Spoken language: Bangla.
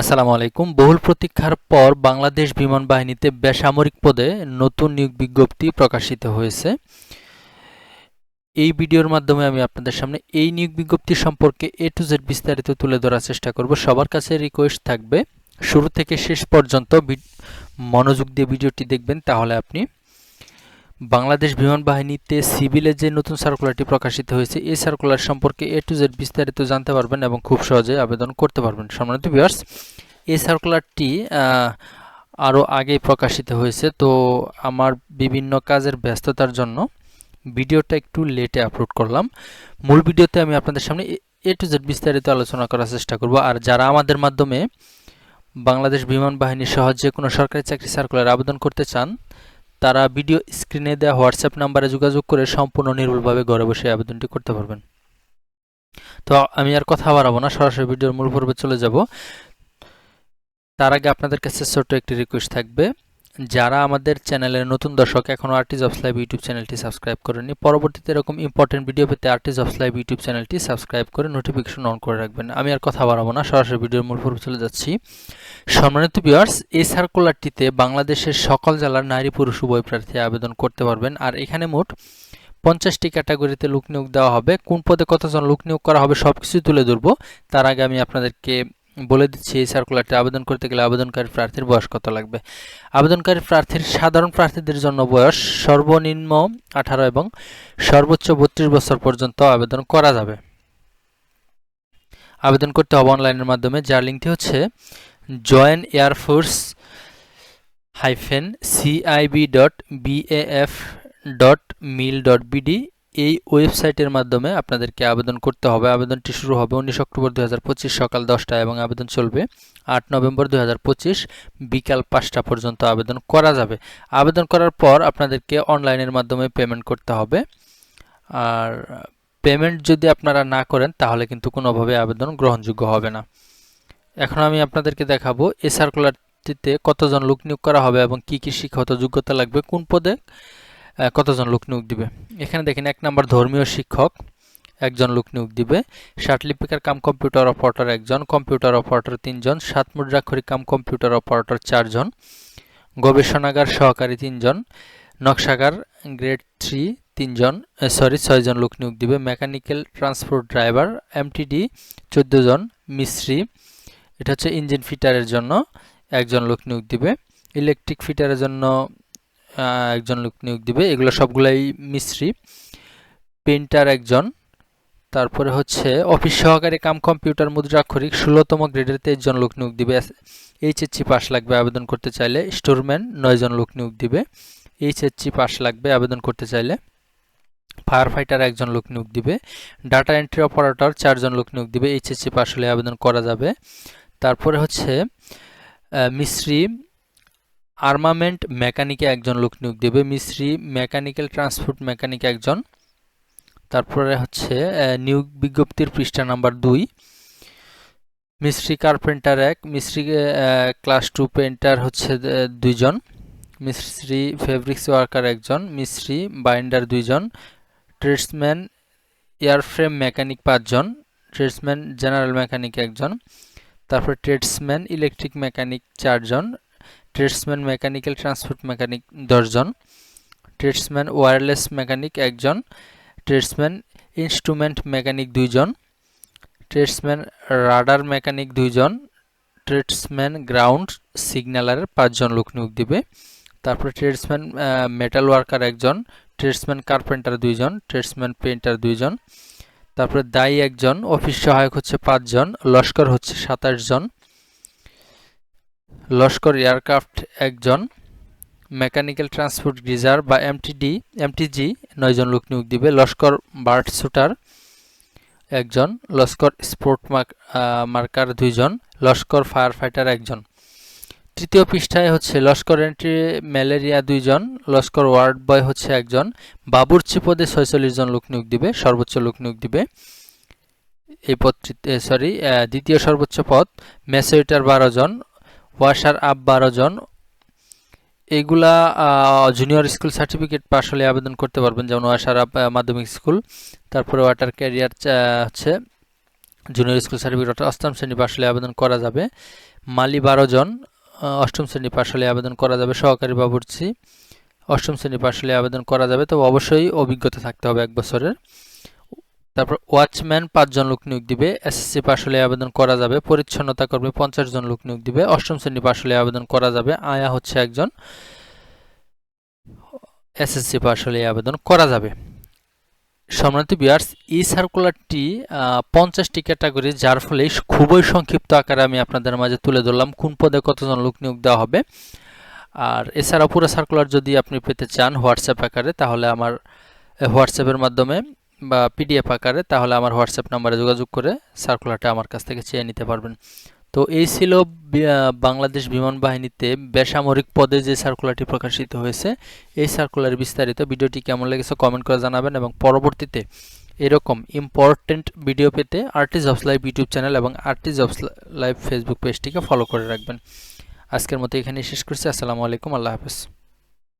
আসসালামু আলাইকুম। বহুল প্রতীক্ষার পর বাংলাদেশ বিমান বাহিনীতে বেসামরিক পদে নতুন নিয়োগ বিজ্ঞপ্তি প্রকাশিত হয়েছে। এই ভিডিওর মাধ্যমে আমি আপনাদের সামনে এই নিয়োগ বিজ্ঞপ্তি সম্পর্কে এ টু জেড বিস্তারিত তুলে ধরার চেষ্টা করব। সবার কাছে রিকোয়েস্ট থাকবে। শুরু থেকে শেষ পর্যন্ত মনোযোগ দিয়ে ভিডিওটি দেখবেন, তাহলে আপনি বাংলাদেশ বিমান বাহিনীতে সিভিলে যে নতুন সার্কুলারটি প্রকাশিত হয়েছে, এই সার্কুলার সম্পর্কে এ টু জেড বিস্তারিত জানতে পারবেন এবং খুব সহজে আবেদন করতে পারবেন। সম্মানিত ভিউয়ার্স এই সার্কুলারটি আরও আগেই প্রকাশিত হয়েছে। তো আমার বিভিন্ন কাজের ব্যস্ততার জন্য ভিডিওটা একটু লেটে আপলোড করলাম। মূল ভিডিওতে আমি আপনাদের সামনে এ টু জেড বিস্তারিত আলোচনা করার চেষ্টা করব। আর যারা আমাদের মাধ্যমে বাংলাদেশ বিমান বাহিনী সহ যে কোনো সরকারি চাকরি সার্কুলার আবেদন করতে চান তারা ভিডিও স্ক্রিনে দেওয়া হোয়াটসঅ্যাপ নাম্বারে যোগাযোগ করে সম্পূর্ণ নির্ভুলভাবে ঘরে বসে আবেদনটি করতে পারবেন। তো আমি আর কথা বাড়াবো না, সরাসরি ভিডিওর মূল পর্বে চলে যাব। তার আগে আপনাদের কাছে ছোট্ট একটি রিকোয়েস্ট থাকবে। যারা আমাদের চ্যানেলের নতুন দর্শক এখনও আর্টিজ অফ লাইভ ইউটিউব চ্যানেলটি সাবস্ক্রাইব করেনি পরবর্তীতে এরকম ইম্পর্টেন্ট ভিডিও পেতে আর্টিজ অফ লাইভ ইউটিউব চ্যানেলটি সাবস্ক্রাইব করে নোটিফিকেশন অন করে রাখবেন। আমি আর কথা বাড়াবো না, সরাসরি ভিডিওর মূল পর্বে চলে যাচ্ছি। সম্মানিত ভিউয়ার্স এই সার্কুলারটিতে বাংলাদেশের সকল জেলার নারী পুরুষ উভয় প্রার্থী আবেদন করতে পারবেন। আর এখানে মোট পঞ্চাশটি ক্যাটাগরিতে লোক নিয়োগ দেওয়া হবে। কোন পদে কতজন লোক নিয়োগ করা হবে সব কিছুই তুলে ধরবো। তার আগে আমি আপনাদেরকে বলে দিচ্ছি, এই সার্কুলারটি আবেদন করতে গেলে আবেদনকারী প্রার্থীর বয়স কত লাগবে? আবেদনকারী প্রার্থীর সাধারণ প্রার্থীদের জন্য বয়স সর্বনিম্ন আঠারো এবং সর্বোচ্চ বত্রিশ বছর পর্যন্ত আবেদন করা যাবে। আবেদন করতে হবে অনলাইনের মাধ্যমে, যার লিঙ্কটি হচ্ছে join airforce hyphen CIB dot BAF dot mil dot BD এই ওয়েবসাইটের মাধ্যমে আপনাদেরকে আবেদন করতে হবে। আবেদনটি শুরু হবে উনিশ অক্টোবর দুই হাজার পঁচিশ সকাল দশটায় এবং আবেদন চলবে আট নভেম্বর দু হাজার পঁচিশ বিকাল পাঁচটা পর্যন্ত আবেদন করা যাবে। আবেদন করার পর আপনাদেরকে অনলাইনের মাধ্যমে পেমেন্ট করতে হবে। আর পেমেন্ট যদি আপনারা না করেন, তাহলে কিন্তু কোনোভাবে আবেদন গ্রহণযোগ্য হবে না। এখন আমি আপনাদেরকে দেখাবো এ সার্কুলারটিতে কতজন লোক নিয়োগ করা হবে এবং কি কী শিক্ষাগত যোগ্যতা লাগবে, কোন পদে কতজন লোক নিয়োগ দিবে? এখানে দেখেন, এক নম্বর ধর্মীয় শিক্ষক, একজন লোক নিয়োগ দিবে। লিপিকার কাম কম্পিউটার অপারেটর একজন, কম্পিউটার অপারেটর তিনজন সাত মুদ্রাক্ষরিক কাম কম্পিউটার অপারেটর চারজন, গবেষণাগার সহকারী তিনজন, নকশাগার গ্রেড থ্রি তিনজন সরি, ছয়জন লোক নিয়োগ দিবে। মেকানিক্যাল ট্রান্সপোর্ট ড্রাইভার, এমটিডি চোদ্দ জন মিস্ত্রি, এটা হচ্ছে ইঞ্জিন ফিটারের জন্য একজন লোক নিয়োগ দিবে। ইলেকট্রিক ফিটারের জন্য একজন লোক নিয়োগ দিবে। এগুলো সবগুলাই মিস্ত্রি পেন্টার একজন। তারপরে হচ্ছে অফিস সহকারী কাম কম্পিউটার মুদ্রাক্ষরিক ষোলোতম গ্রেডের তেইশ জন লোক নিয়োগ দিবে। এইচএসসি পাস লাগবে, আবেদন করতে চাইলে। স্টোরম্যান নয় জন লোক নিয়োগ দিবে। এইচএসসি পাস লাগবে, আবেদন করতে চাইলে। ফায়ার ফাইটার একজন লোক নিয়োগ দিবে। ডাটা এন্ট্রি অপারেটর চারজন লোক নিয়োগ দিবে। এইচএসসি পাস হলে আবেদন করা যাবে। তারপরে হচ্ছে মিস্ত্রি আর্মামেন্ট মেকানিকে একজন লোক নিয়োগ দেবে, মিস্ত্রি মেকানিক্যাল ট্রান্সপোর্ট মেকানিক একজন। তারপরে হচ্ছে নিয়োগ বিজ্ঞপ্তির পৃষ্ঠা নাম্বার দুই। মিস্ত্রি কার্পেন্টার এক, মিস্ত্রি ক্লাস টু পেন্টার হচ্ছে দুইজন। মিস্ত্রি ফেব্রিক্স ওয়ার্কার একজন, মিস্ত্রি বাইন্ডার দুইজন। ট্রেডসম্যান, এয়ারফ্রেম মেকানিক পাঁচজন, ট্রেডসম্যান জেনারেল মেকানিক একজন। তারপর ট্রেডসম্যান, ইলেকট্রিক মেকানিক চারজন। ট্রেডসম্যান মেকানিক্যাল ট্রান্সপোর্ট মেকানিক দশজন। ট্রেডসম্যান ওয়্যারলেস মেকানিক একজন। ট্রেডসম্যান ইনস্ট্রুমেন্ট মেকানিক দুইজন। ট্রেডসম্যান রাডার মেকানিক দুইজন। ট্রেডসম্যান গ্রাউন্ড সিগন্যালারের পাঁচজন লোক নিয়োগ দিবে। তারপরে ট্রেডসম্যান মেটাল ওয়ার্কার একজন। ট্রেডসম্যান কার্পেন্টার দুইজন। ট্রেডসম্যান পেন্টার দুইজন। তারপরে দায়ী একজন। অফিস সহায়ক হচ্ছে পাঁচজন। লস্কর হচ্ছে সাতাশ জন। লস্কর এয়ারক্রাফট একজন মেকানিক্যাল ট্রান্সপোর্ট গ্রিজার বা এমটিডি এমটিজি নয়জন লোক নিয়োগ দিবে। লস্কর বার্ড শুটার একজন, লস্কর স্পোর্ট মার্কার দুইজন, লস্কর ফায়ার ফাইটার একজন। তৃতীয় পৃষ্ঠায় হচ্ছে লস্কর এন্ট্রি ম্যালেরিয়া দুইজন, লস্কর ওয়ার্ড বয় হচ্ছে একজন। বাবুর্চি পদে ছয়চল্লিশ জন লোক নিয়োগ দিবে, সর্বোচ্চ লোক নিয়োগ দিবে। এই পদটিতে সরি দ্বিতীয় সর্বোচ্চ পদ মেসোইটার বারো জন ওয়াশার আপ বারো জন। এগুলা জুনিয়র স্কুল সার্টিফিকেট পাশ হলে আবেদন করতে পারবেন, যেমন ওয়াশার আপ মাধ্যমিক স্কুল তারপরে ওয়াটার ক্যারিয়ার হচ্ছে জুনিয়র স্কুল সার্টিফিকেট অষ্টম শ্রেণি পাশ হলে আবেদন করা যাবে। মালি বারো জন অষ্টম শ্রেণি পাশ হলে আবেদন করা যাবে, সহকারী বাবুর্চি। অষ্টম শ্রেণি পাশ হলে আবেদন করা যাবে, তবে অবশ্যই অভিজ্ঞতা থাকতে হবে এক বছরের। তারপর ওয়াচম্যান পাঁচজন লোক নিয়োগ দিবে এসএসসি পাশ হলে আবেদন করা যাবে, পরিচ্ছন্নতা কর্মী পঞ্চাশ জন লোক নিয়োগ দিবে, অষ্টম শ্রেণি পাশ হলে আবেদন করা যাবে, আয়া হচ্ছে একজন এসএসসি পাশ হলে আবেদন করা যাবে। সম্মানিত বিয়ার্স এই সার্কুলারটি পঞ্চাশটি ক্যাটাগরি যার ফলে খুবই সংক্ষিপ্ত আকারে আমি আপনাদের মাঝে তুলে ধরলাম কোন পদে কতজন লোক নিয়োগ দেওয়া হবে। আর এছাড়া পুরো সার্কুলার যদি আপনি পেতে চান হোয়াটসঅ্যাপ আকারে, তাহলে আমার হোয়াটসঅ্যাপের মাধ্যমে বা পিডিএফ আকারে, তাহলে আমার হোয়াটসঅ্যাপ নাম্বারে যোগাযোগ করে সার্কুলারটা আমার কাছ থেকে চেয়ে নিতে পারবেন। তো এই ছিল বাংলাদেশ বিমান বাহিনীতে বেসামরিক পদে যে সার্কুলারটি প্রকাশিত হয়েছে, এই সার্কুলার বিস্তারিত ভিডিওটি কেমন লেগেছে কমেন্ট করে জানাবেন এবং পরবর্তীতে এরকম ইম্পর্টেন্ট ভিডিও পেতে RT jobs live YouTube channel এবং আর্টি জবস লাইভ ফেসবুক পেজটিকে ফলো করে রাখবেন। আজকের মতো এখানে শেষ করছি। আসসালামু আলাইকুম। আল্লাহ হাফেজ।